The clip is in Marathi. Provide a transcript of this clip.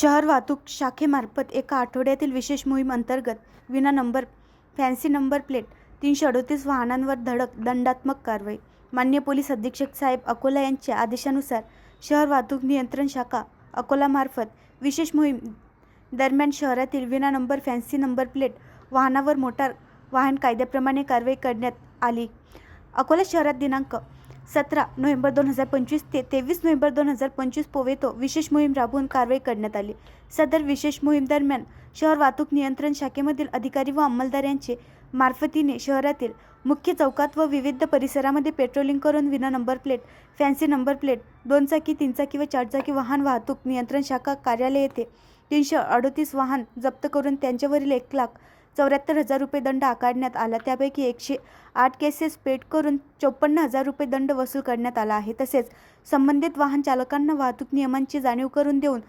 शहर वाहतूक शाखेमार्फत एका आठवड्यातील विशेष मोहीम अंतर्गत विना नंबर फॅन्सी नंबर प्लेट तीनशे अडोतीस वाहनांवर धडक दंडात्मक कारवाई. मान्य पोलीस अधीक्षक साहेब अकोला यांच्या आदेशानुसार शहर वाहतूक नियंत्रण शाखा अकोलामार्फत विशेष मोहीम दरम्यान शहरातील विना नंबर फॅन्सी नंबर प्लेट वाहनावर मोटार वाहन कायद्याप्रमाणे कारवाई करण्यात आली. अकोला शहरात दिनांक सतरा नोव्हेंबर दोन हजार पंचवीस ते तेवीस नोव्हेंबर दोन हजार पंचवीस पोवेतो विशेष मोहीम राबवून कारवाई करण्यात आली. सदर विशेष मोहीम दरम्यान शहर वाहतूक नियंत्रण शाखेमधील अधिकारी व अंमलदार यांचे मार्फतीने शहरातील मुख्य चौकात व विविध परिसरामध्ये पेट्रोलिंग करून विना number plate fancy number plate दोन चाकी तीन चाकी व चार चाकी वाहन वाहतूक नियंत्रण शाखा कार्यालय येथे तीनशे अडतीस वाहन जप्त करून त्यांच्यावरील एक लाख चौऱ्याहत्तर हजार रुपये दंड आकारण्यात आला. त्यापैकी एकशे आठ केसेस पेड करून चोपन्न हजार रुपये दंड वसूल करण्यात आला आहे. तसेच संबंधित वाहन चालकांना वाहतूक नियमांची जाणीव करून देऊन